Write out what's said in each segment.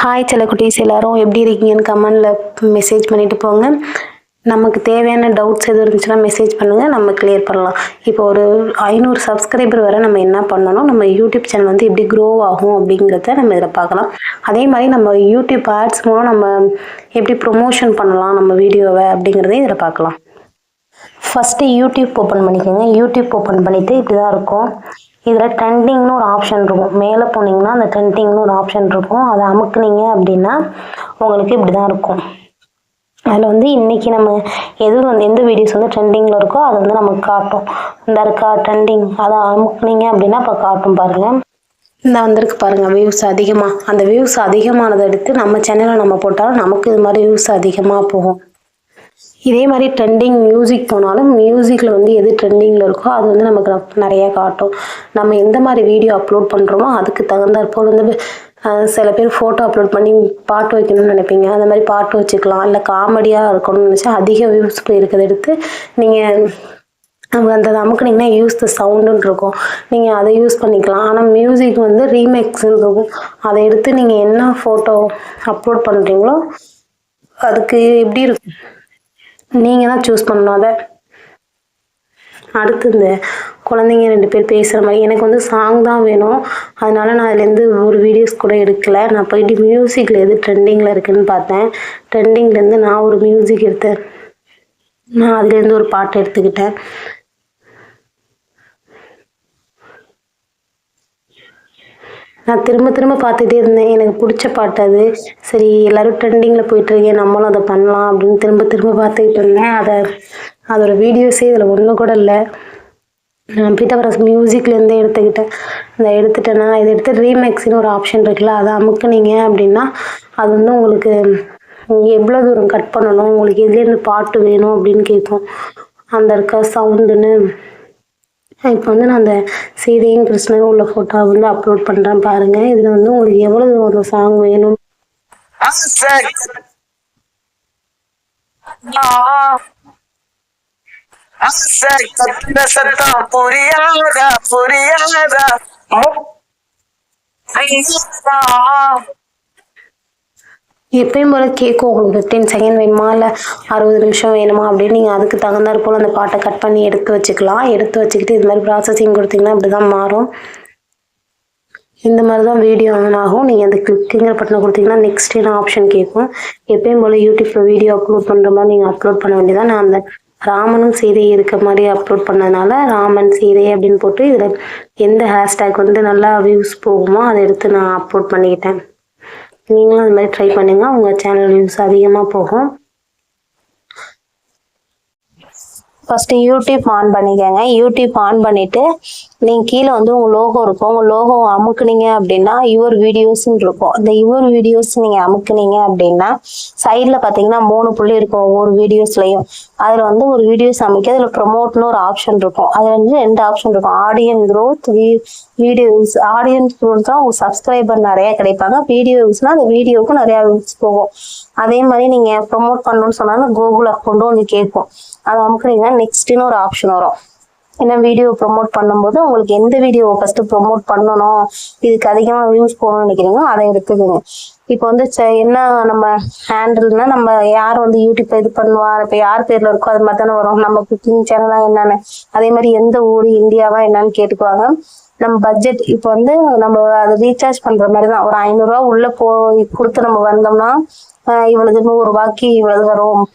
Hi சில குட்டீஸ் எல்லாரும் எப்படி இருக்கீங்கன்னு கமெண்டில் மெசேஜ் பண்ணிட்டு போங்க. நமக்கு தேவையான டவுட்ஸ் எதுவும் இருந்துச்சுன்னா மெசேஜ் பண்ணுங்கள் நம்ம கிளியர் பண்ணலாம். இப்போ ஒரு ஐநூறு சப்ஸ்கிரைபர் வரை நம்ம என்ன பண்ணணும்? நம்ம யூடியூப் சேனல் வந்து எப்படி க்ரோ ஆகும் அப்படிங்கிறத நம்ம இதில் பார்க்கலாம். அதே மாதிரி நம்ம யூடியூப் ஆட்ஸ் மூலம் நம்ம எப்படி ப்ரொமோஷன் பண்ணலாம்? நம்ம வீடியோவை அப்படிங்கிறதையும் இதில் பார்க்கலாம். ஃபஸ்ட்டு யூடியூப் ஓப்பன் பண்ணிக்கோங்க. யூடியூப் ஓப்பன் பண்ணிவிட்டு இப்படி தான் இருக்கும். இதில் ட்ரெண்டிங்னு ஒரு ஆப்ஷன் இருக்கும். மேலே போனீங்கன்னா அந்த ட்ரெண்டிங்னு ஒரு ஆப்ஷன் இருக்கும். அதை அமுக்குனீங்க அப்படின்னா உங்களுக்கு இப்படி தான் இருக்கும். அதில் வந்து இன்றைக்கி நம்ம எது வந்து எந்த வீடியோஸ் வந்து ட்ரெண்டிங்கில் இருக்கோ அது வந்து நமக்கு காட்டும். இந்த இருக்கா ட்ரெண்டிங் அதை அமுக்குனீங்க அப்படின்னா இப்போ காட்டும் பாருங்கள் இந்த வந்திருக்கு பாருங்கள் வியூஸ் அதிகமாக அந்த வியூஸ் அதிகமானதை எடுத்து நம்ம சேனலில் நம்ம போட்டாலும் நமக்கு இது மாதிரி வியூஸ் அதிகமாக போகும். இதே மாதிரி ட்ரெண்டிங் மியூசிக் போனாலும் மியூசிக்கில் வந்து எது ட்ரெண்டிங்கில் இருக்கோ அது வந்து நமக்கு நிறையா நிறைய காட்டும். நம்ம எந்த மாதிரி வீடியோ அப்லோட் பண்ணுறோமோ அதுக்கு தகுந்தாற்போல் வந்து சில பேர் ஃபோட்டோ அப்லோட் பண்ணி பாட்டு வைக்கணும்னு நினைப்பீங்க. அந்த மாதிரி பாட்டு வச்சுக்கலாம். இல்லை காமெடியாக இருக்கணும்னு நினச்சா அதிக வியூஸ் இருக்கிறத எடுத்து நீங்கள் நமக்கு அந்த அமுக்குனீங்கன்னா யூஸ் த சவுண்டுன்னு இருக்கும். நீங்கள் அதை யூஸ் பண்ணிக்கலாம். ஆனால் மியூசிக் வந்து ரீமேக்ஸ்ன்னு இருக்கும். அதை எடுத்து நீங்கள் என்ன ஃபோட்டோ அப்லோட் பண்ணுறீங்களோ அதுக்கு எப்படி இருக்கும்? நீங்கள் தான் சூஸ் பண்ணணும் அதை. அடுத்து இந்த குழந்தைங்க ரெண்டு பேர் பேசுகிற மாதிரி எனக்கு வந்து சாங் தான் வேணும். அதனால நான் அதுலேருந்து ஒரு வீடியோஸ் கூட எடுக்கலை. நான் போயிட்டு மியூசிக்கில் எது ட்ரெண்டிங்கில் இருக்குன்னு பார்த்தேன். ட்ரெண்டிங்லேருந்து நான் ஒரு மியூசிக் எடுத்தேன். நான் அதுலேருந்து ஒரு பாட்டு எடுத்துக்கிட்டேன். நான் திரும்ப திரும்ப பார்த்துட்டே இருந்தேன். எனக்கு பிடிச்ச பாட்டு அது. சரி எல்லாரும் ட்ரெண்டிங்கில் போயிட்டுருக்கேன் நம்மளும் அதை பண்ணலாம் அப்படின்னு திரும்ப திரும்ப பார்த்துக்கிட்டு இருந்தேன். அதை அதோட வீடியோஸே இதில் ஒன்றும் கூட இல்லை. நான் பீட்டபரஸ் மியூசிக்லேருந்தே எடுத்துக்கிட்டேன். அதை எடுத்துட்டேன்னா இதை எடுத்து ரீமேக்ஸ்னு ஒரு ஆப்ஷன் இருக்குல்ல அதை அமுக்குனீங்க அப்படின்னா அது வந்து உங்களுக்கு எவ்வளோ தூரம் கட் பண்ணணும் உங்களுக்கு எதுலேருந்து பாட்டு வேணும் அப்படின்னு கேட்கும். அந்த இருக்க சவுண்டுன்னு இப்போ வந்து நான் அந்த சீதையும் கிருஷ்ணரும் உள்ள ஃபோட்டோ வந்து அப்லோட் பண்ணுறேன் பாருங்கள் இதில் வந்து உங்களுக்கு எவ்வளோ ஒரு சாங் வேணும்? சத்தம் புரியாதா புரியாதா எப்பயும் போல் கேட்கும் உங்களுக்கு ஃபிஃப்டீன் செகண்ட் வேணுமா? இல்லை அறுபது நிமிஷம் வேணுமா? அப்படின்னு நீங்கள் அதுக்கு தகுந்தாற் போல் அந்த பாட்டை கட் பண்ணி எடுத்து வச்சுக்கலாம். எடுத்து வச்சுக்கிட்டு இது மாதிரி ப்ராசஸிங் கொடுத்தீங்கன்னா இப்படி தான் மாறும். இந்த மாதிரி தான் வீடியோ ஆன் ஆகும். நீங்கள் அந்த கிளிக்குங்கிற பட்டனை கொடுத்தீங்கன்னா நெக்ஸ்ட் என்ன ஆப்ஷன் கேட்கும்? எப்பயும் போல் யூடியூப்பில் வீடியோ அப்லோட் பண்ணுற மாதிரி நீங்கள் அப்லோட் பண்ண வேண்டியதான் நான் அந்த ராமனும் சீதை இருக்க மாதிரி அப்லோட் பண்ணதுனால ராமன் சீதை அப்படின்னு போட்டு இதில் எந்த ஹேஷ்டேக் வந்து நல்லா வியூஸ் போகுமோ அதை எடுத்து நான் அப்லோட் பண்ணிக்கிட்டேன். நீங்களும் அது மாதிரி ட்ரை பண்ணுங்க. உங்கள் சேனல் வியூஸ் அதிகமாக போகும். ஃபஸ்ட்டு யூடியூப் ஆன் பண்ணிக்கோங்க. யூடியூப் ஆன் பண்ணிவிட்டு நீங்கள் கீழே வந்து உங்கள் லோகோ இருக்கும். உங்கள் லோகோ அமுக்குனீங்க அப்படின்னா யுவர் வீடியோஸ்ன்னு இருக்கும். இந்த யுவர் வீடியோஸ் நீங்கள் அமுக்குனீங்க அப்படின்னா சைடில் பார்த்தீங்கன்னா மூணு புள்ளி இருக்கும் ஒவ்வொரு வீடியோஸ்லையும் அதில் வந்து ஒரு வீடியோஸ் அமைக்க அதில் ப்ரொமோட்னு ஒரு ஆப்ஷன் இருக்கும். அதில் வந்து ரெண்டு ஆப்ஷன் இருக்கும். ஆடியன் க்ரோத் வீ வீடியோஸ் ஆடியன்ஸ் க்ரோத் தான் உங்கள் சப்ஸ்கிரைபர் நிறையா கிடைப்பாங்க. வீடியோஸ்னால் அந்த வீடியோவுக்கும் நிறையா வியூஸ் போகும். அதே மாதிரி நீங்கள் ப்ரொமோட் பண்ணணும்னு சொன்னாலும் கூகுள் அக்கௌண்ட்டும் வந்து கேட்கும். அதை அமுக்குனீங்கன்னா நெக்ஸ்ட்னு ஒரு ஆப்ஷன் வரும். ஏன்னா வீடியோ ப்ரொமோட் பண்ணும்போது உங்களுக்கு எந்த வீடியோ ஃபர்ஸ்ட் ப்ரொமோட் பண்ணணும் இதுக்கு அதிகமாக வியூஸ் போகணும்னு நினைக்கிறீங்களோ அதை எடுத்துக்கோங்க. இப்போ வந்து ச- என்ன நம்ம ஹேண்டில்னா நம்ம யார் வந்து யூடியூப் இது பண்ணுவார் இப்போ யார் பேர்ல இருக்கோ அது மாதிரி தானே வரும். நம்ம குக்கிங் சேனலா என்னன்னு. அதே மாதிரி எந்த ஊர் இந்தியாவா என்னன்னு கேட்டுக்குவாங்க. நம்ம பட்ஜெட் இப்போ வந்து நம்ம அதை ரீசார்ஜ் பண்ற மாதிரி தான். ஒரு ஐநூறுரூவா உள்ள போ கொடுத்து நம்ம வந்தோம்னா ஆஹ் இவ்வளவு நூறுரூவாய்க்கு இவ்வளவு வரும்.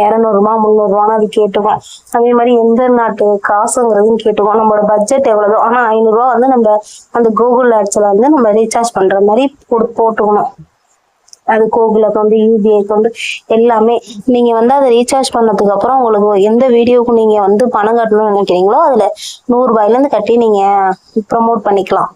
இரநூறுபா முந்நூறுபான்னு அது கேட்டுவோம் அதே மாதிரி எந்த நாட்டு காசுங்கிறதும் கேட்டுவோம் நம்மளோட பட்ஜெட் எவ்வளோ ஆனால் ஐநூறுரூவா வந்து நம்ம அந்த கூகுள் ஆட்ஸில் வந்து நம்ம ரீசார்ஜ் பண்ணுற மாதிரி போட்டு போட்டுக்கணும். அது கூகுள் அக்கௌண்ட் யூபிஐ அக்கௌண்ட் எல்லாமே. நீங்கள் வந்து அதை ரீசார்ஜ் பண்ணதுக்கு அப்புறம் உங்களுக்கு எந்த வீடியோவுக்கு நீங்கள் வந்து பணம் கட்டணும்னு நினைக்கிறீங்களோ அதில் நூறுரூபாயிலேருந்து கட்டி நீங்கள் ப்ரமோட் பண்ணிக்கலாம்.